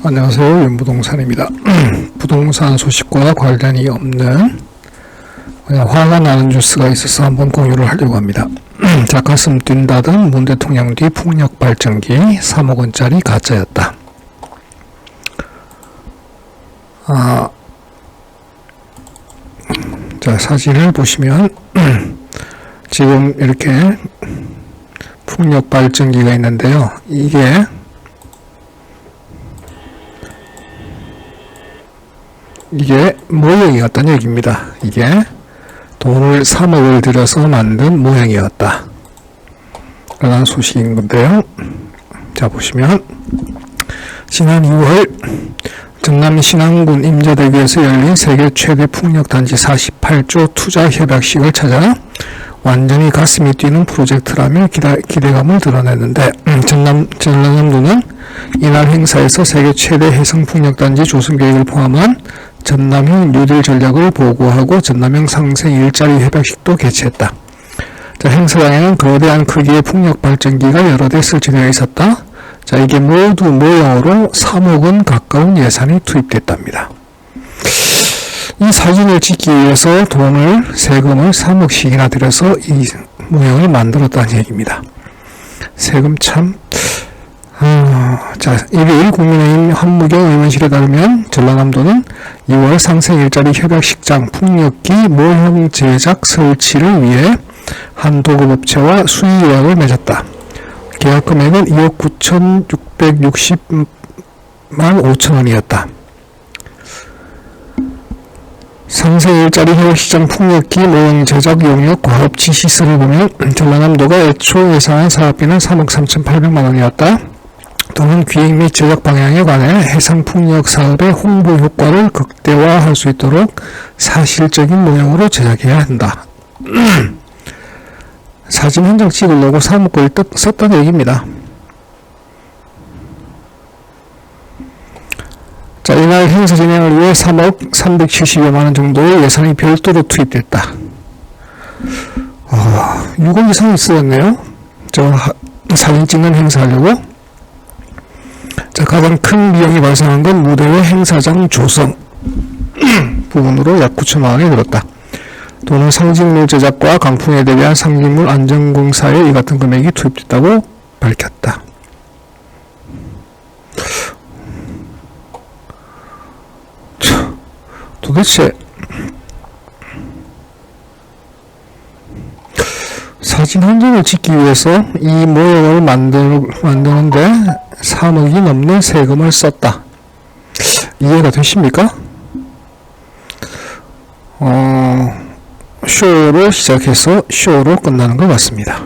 안녕하세요. 윤부동산입니다. 부동산 소식과 관련이 없는 화가 나는 뉴스가 있어서 한번 공유를 하려고 합니다. 자, 가슴 뛴다던 문 대통령 뒤 풍력 발전기 3억 원짜리 가짜였다. 아, 자, 사진을 보시면 지금 이렇게 풍력 발전기가 있는데요. 이게 이게 모형이었다는 얘기입니다. 이게 돈을 3억을 들여서 만든 모형이었다. 라는 소식인 건데요. 자, 보시면, 지난 2월 전남 신안군 임자대교에서 열린 세계 최대 풍력단지 48조 투자 협약식을 찾아 완전히 가슴이 뛰는 프로젝트라며 기대, 기대감을 드러냈는데, 음, 전남, 전남도는 이날 행사에서 세계 최대 해상풍력단지 조성 계획을 포함한 전남형 뉴딜 전략을 보고하고 전남형 상생 일자리 협약식도 개최했다. 자, 행사장에는 거대한 크기의 풍력 발전기가 여러 대 설치되어 있었다. 자, 이게 모두 모형으로 3억 원 가까운 예산이 투입됐답니다. 이 사진을 찍기 위해서 돈을 세금을 3억씩이나 들여서 이 모형을 만들었다는 얘기입니다. 세금 참 아, 자, 1일 국민의힘 한무경 의원실에 따르면 전라남도는 2월 상생 일자리 협약식장 풍력기 모형 제작 설치를 위해 한 도급업체와 수의 계약을 맺었다. 계약 금액은 2억 9,660만 5천 원이었다. 상생 일자리 협약시장 풍력기 모형 제작 용역 과업 지시서를 보면 전라남도가 애초 예상한 사업비는 3억 3,800만 원이었다. 또는 기획 및 제작 방향에 관해 해상풍력 사업의 홍보 효과를 극대화할 수 있도록 사실적인 모형으로 제작해야 한다. 사진 한 장 찍으려고 사무권을 썼다는 얘기입니다. 자, 이날 행사 진행을 위해 3억 370여만 원 정도의 예산이 별도로 투입됐다. 아, 6억 이상 쓰였네요. 저 하, 사진 찍는 행사 하려고. 자, 가장 큰 비용이 발생한 건 무대의 행사장 조성 부분으로 약 9천만 원이 들었다. 또는 상징물 제작과 강풍에 대비한 상징물 안전공사에 이 같은 금액이 투입됐다고 밝혔다. 차, 도대체 사진 한 장을 찍기 위해서 이 모형을 만들, 만드는데 3억이 넘는 세금을 썼다. 이해가 되십니까? 어, 쇼로 시작해서 쇼로 끝나는 것 같습니다.